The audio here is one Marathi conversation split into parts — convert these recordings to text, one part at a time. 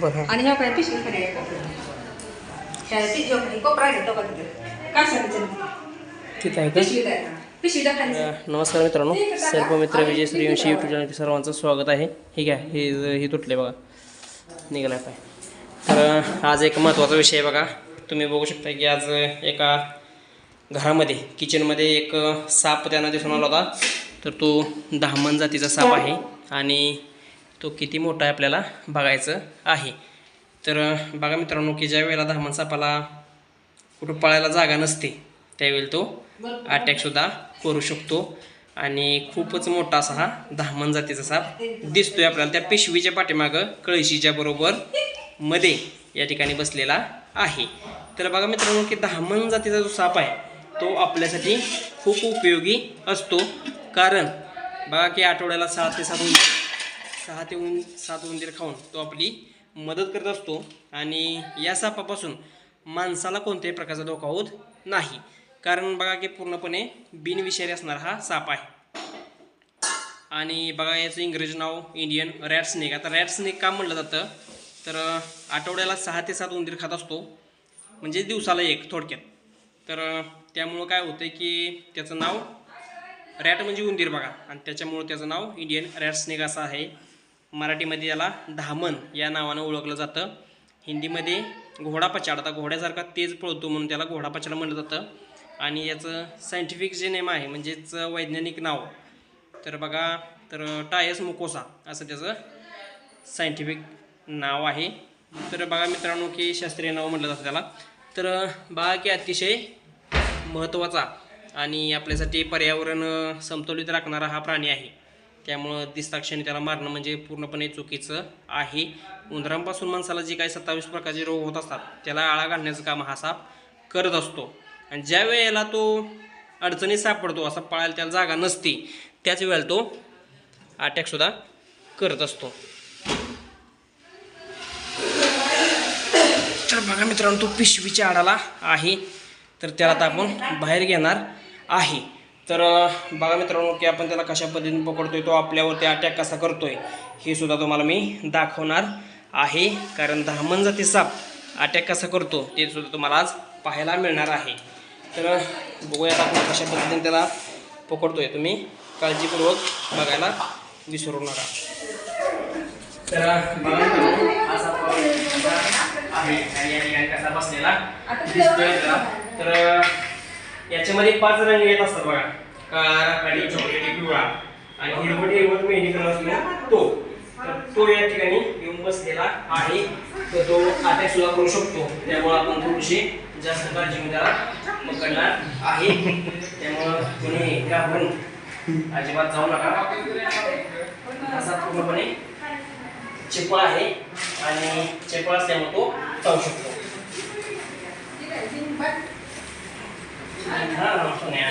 बरं आणि ह्या काय पिशवी खरी आहे का? कोपरा काय नमस्कार मित्रांनो. सर्व मित्र विजय सूर्यवंशी यूट्यूब चॅनल सर्वांचं स्वागत आहे. ठीक आहे हे हे तुटले बघा. निघालाय पाय. तर आज एक महत्त्वाचा विषय आहे बघा. तुम्ही बघू शकता की आज एका घरामध्ये किचनमध्ये एक साप त्यांना दिसून आला होता. तर तो दहामन जातीचा साप आहे. आणि तो किती मोठा आहे आपल्याला बघायचं आहे. तर बघा मित्रांनो की ज्या वेळेला धामण सापाला कुठं पळायला जागा नसते त्यावेळी तो अटॅकसुद्धा करू शकतो. आणि खूपच मोठा असा हा धामण जातीचा साप दिसतोय आपल्याला त्या पिशवीच्या पाठीमागं कळशीच्या बरोबर मध्ये या ठिकाणी बसलेला आहे. तर बघा मित्रांनो की धामण जातीचा जो साप आहे तो आपल्यासाठी खूप उपयोगी असतो. कारण बघा की आठवड्याला सहा ते सात सहा ते उं सात उंदीर खाऊन तो आपली मदत करत असतो. आणि या सापापासून माणसाला कोणत्याही प्रकारचा धोका होत नाही. कारण बघा की पूर्णपणे बिनविषारी असणारा हा साप आहे. आणि बघा याचं इंग्रजी नाव इंडियन रॅट स्नेक आता रॅट स्नेक का म्हणलं जातं? तर आठवड्याला सहा ते सात उंदीर खात असतो. म्हणजे दिवसाला एक थोडक्यात. तर त्यामुळं काय होतं की त्याचं नाव रॅट म्हणजे उंदीर बघा. आणि त्याच्यामुळं त्याचं नाव इंडियन रॅट स्नेक असं आहे. मराठीमध्ये याला धामण या नावानं ओळखलं जातं. हिंदीमध्ये घोडा पचाड आता घोड्यासारखा तेज पळतो म्हणून त्याला घोडा पचाड म्हटलं जातं. आणि याचं सायंटिफिक जे नेम आहे म्हणजेच वैज्ञानिक नाव तर बघा तर टायस मुकोसा असं त्याचं सायंटिफिक नाव आहे. तर बघा मित्रांनो की शास्त्रीय नाव म्हटलं जातं त्याला. तर बघा की अतिशय महत्त्वाचा आणि आपल्यासाठी पर्यावरण समतोलित राखणारा हा प्राणी आहे. त्यामुळं दिस्ताक्षणी त्याला मारणं म्हणजे पूर्णपणे चुकीचं आहे. उंदरांपासून माणसाला जे काही सत्तावीस प्रकारचे रोग होत असतात त्याला आळा घालण्याचं काम हा साप करत असतो. आणि ज्या वेळेला तो अडचणीत सापडतो असा पळायला त्याला जागा नसते त्याच वेळेला तो अटॅकसुद्धा करत असतो. तर बघा मित्रांनो तो पिशवीच्या आडाला आहे. तर त्याला आता आपण बाहेर घेणार आहे. तर बघा मित्रांनो की आपण त्याला कशा पद्धतीने पकडतोय तो आपल्यावरती अटॅक कसा करतोय हे सुद्धा तुम्हाला मी दाखवणार आहे. कारण दहामन जाती साप अटॅक कसा करतो ते सुद्धा तुम्हाला आज पाहायला मिळणार आहे. तर बघूयात आपण कशा पद्धतीने त्याला पकडतोय. तुम्ही काळजीपूर्वक बघायला विसरू नका. तर बघा आहे कसा बसलेला दिसतोय तर याच्यामध्ये पाच रंग येत असतात बघा. काळा आणि चॉकलेटी पिवळा. आणि हिरवट हिरवट मेहंदी कलर असतो तो. तर तो या ठिकाणी येऊन बसलेला आहे. तर तो अटॅक सुद्धा करू शकतो. त्यामुळे आपण थोडीशी जास्त काळजी घेऊन पकडणार आहे. त्यामुळं कोणी घाबरून अजिबात जाऊ नका. असा पूर्णपणे चिपळ आहे. आणि चिपळ असल्यामुळे तो जाऊ शकतो. सोन्या.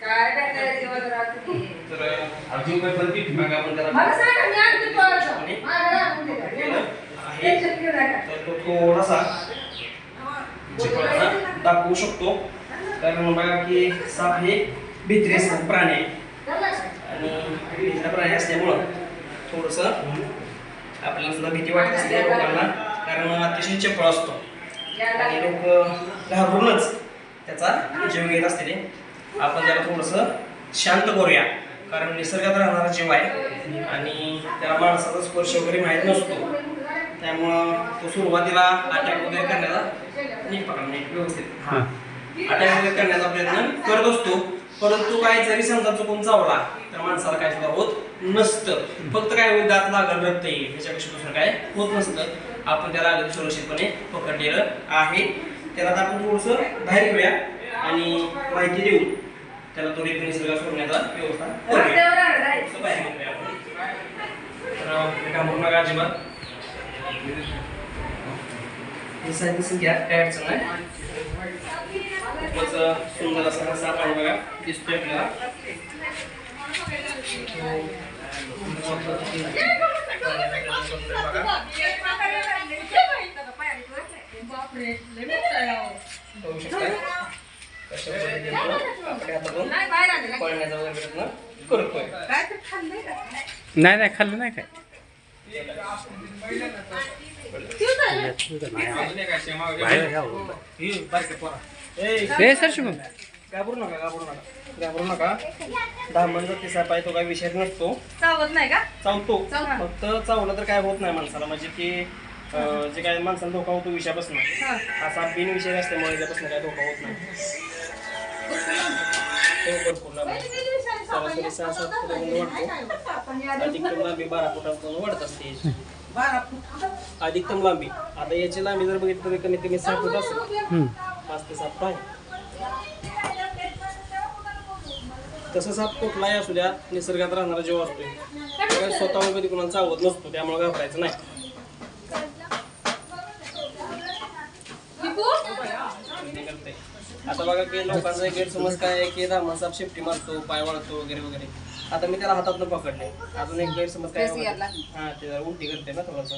काय काय दिवस रात्री तर अजून काही फरक आहे? मग आपण त्याला मला सांगा मी आणते पळतो मला आणून दे. केलं आहे. टेन्शन घेऊ नका तर तो थोडासा चिपळाचा दाखवू शकतो. कारण बघा की साप हे भित्री असतात प्राणी. आहे आणि भित्र प्राणी असल्यामुळं थोडंसं आपल्याला सुद्धा भीती वाटत असते लोकांना. कारण अतिशय चपळ असतो. आणि लोक घाबरूनच त्याचा जीव घेत असते ते. आपण त्याला थोडंसं शांत करूया. कारण निसर्गात राहणारा जीव आहे. आणि त्याला माणसाचा स्पर्श वगैरे माहीत नसतो. त्यामुळं तो सुरुवातीला अटॅक वगैरे करण्याचा नीट पकडा नीट व्यवस्थित. हां. अटॅक वगैरे करण्याचा प्रयत्न करत असतो. परंतु काय जरी समजा चुकून चावला तर माणसाला काय सुद्धा होत नसतं. फक्त काय होईल दात लागल रक्त येईल. ह्याच्यापेक्षा दुसरं काय होत नसतं. आपण त्याला अगदी सुरक्षितपणे पकडलेलं आहे. त्याला आपण थोडंसं बाहेर घेऊया आणि माहिती देऊ. त्याला थोडी निसर्गात सोडण्याचा व्यवस्था घाबरू नका अजिबात. काय अडचण नाही खूपच सुंदर असा हा साप आहे बघा दिसतोय आपल्याला. हां बाहेर नाही बाहेर? नाही नाही खाल्लं नाही काय ए सर शुभम. घाबरू नका घाबरू नका. घाबरू नका. धामणचा तिसा पाय तो काही विषय नसतो. चावत नाही का? चावतो. फक्त चावलं तर काय होत नाही माणसाला. म्हणजे की जे काय माणसाला धोका होतो विषयापासून हा. असा बिनविषय असल्यामुळे त्यापासून काय धोका होत नाही. तो भरपूर लांब आहे. सरासरी सहा सात वाढतो. अधिकतम लांबी बारा फुटापर्यंत वाढत असते. अधिकतम लांबी. आता याची लांबी जर बघितली तर कमीत कमी सहा फूट असेल. पाच ते सात फूट आहे तसं साप कुठलाही असू द्या निसर्गात राहणारा जीव असतोय. त्यामुळे स्वतःहून कधी कुणाला चावत नसतो त्यामुळे घाबरायचं नाही. आता बघा की लोकांचा एक गैरसमज काय आहे की धामा साप शेपटी मारतो पाय वाळतो वगैरे वगैरे. आता मी त्याला हातातनं पकडले अजून एक गैरसमज काय. हा ते जरा उलटी करते ना थोडस.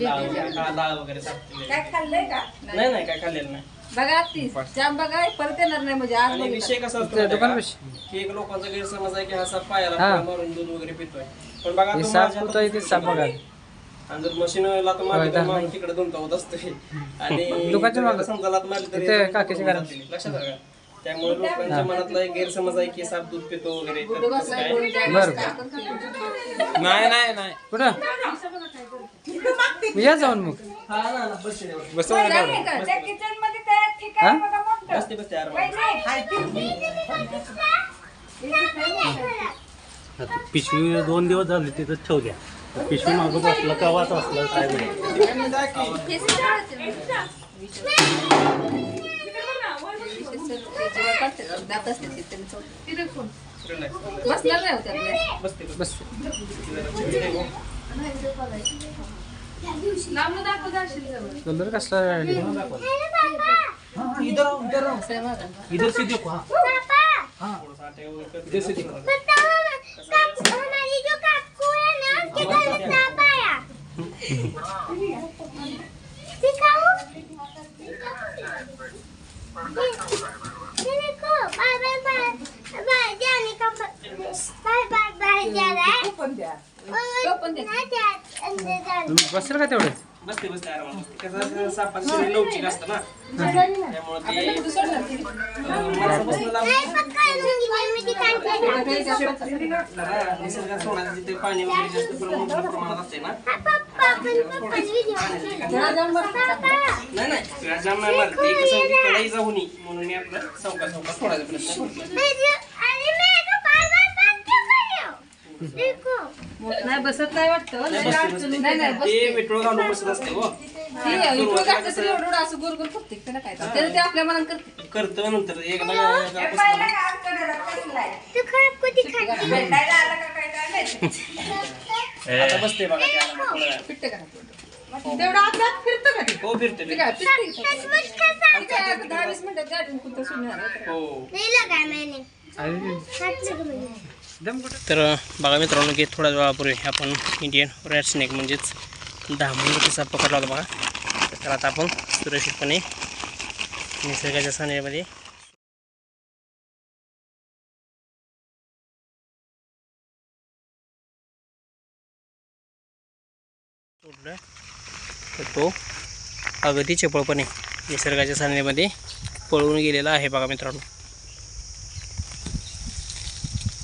लाळ वगैरे. का? नाही नाही काय खाल्लेलं नाही. बघा ती जाम बघा परत येणार नाही म्हणजे आज आणि बघितलं. विषय कसा असतो माहिती आहे का? एक लोकांचा गैरसमज आहे की हा साप पायाला हा. मारून दूध वगैरे पितोय. पण बघा हे तो साप माझ्या कुठं आहे ते साप बघा. आणि जर मशीनला तर मारली तिकडे होत असते. आणि दुकानच्या मागं. समजा लात मारली तरी इथे तो काकीच्या घरात. लक्षात का त्यामुळे लोकांच्या मनातला एक गैरसमज आहे की साप दूध पितो वगैरे. तर तसं काय? बरं. नाही नाही नाही. कुठं? या जाऊन मग. हा ना ना बस नाही का? त्या मध्ये हा? बसते बसते. आता पिशवी दोन दिवस झाले तिथं ठेवल्या पिशवी मागं बसलं कवाच असलं काय माहिती. जेव्हा काढतात, दात कसला असं आहे माझं. इधर से देखो हा। करते. इधर से देखो। तो पण द्या. तो पण द्या. बसेल का तेवढं? बसते बसते आरामात कसं असं सापाचं शरीर लवचिक असतं ना. त्यामुळे ते? अं, माणसापासून लांब जरा निसर्गात सोडायचं जिथे पाणी वगैरे जास्त प्रमाणात प्रमाणात असते ना. नाही. नाही जाम नाही मारत ते कसं होतं कडाई जाऊ नये. म्हणून मी आपलं सोडायचा प्रयत्न करतो नाही बसत नाही वाटतं नाही, नाही अडचण-. नाही नाही ते बसते. विठ्ठल घालून बसत असते हो ती इकडं घातलं तरी एवढं एवढं असं गोल गोल फुगते. त्याला काय तर. त्याला ते आपल्या मनात करते करतो नंतर एकदा आता बसते बघा ते आरामात थोड्या वेळात. फिरते का तेवढं आपल्यात फिरतं का ते? हो फिरते ते फिरते. काय फिरते? ते काय आता दहा वीस मिनिटात गाडीनं कुठं सुटणार आहे? हो तर बघा मित्रांनो की थोड्या वेळापूर्वी आपण इंडियन रॅट स्नेक म्हणजेच दहा कसा पकडला होता बघा. तर आता आपण सुरक्षितपणे निसर्गाच्या सान्यामध्ये सोडलं तर तो अगदी चपळपणे निसर्गाच्या सान्यामध्ये पळून गेलेला आहे बघा मित्रांनो.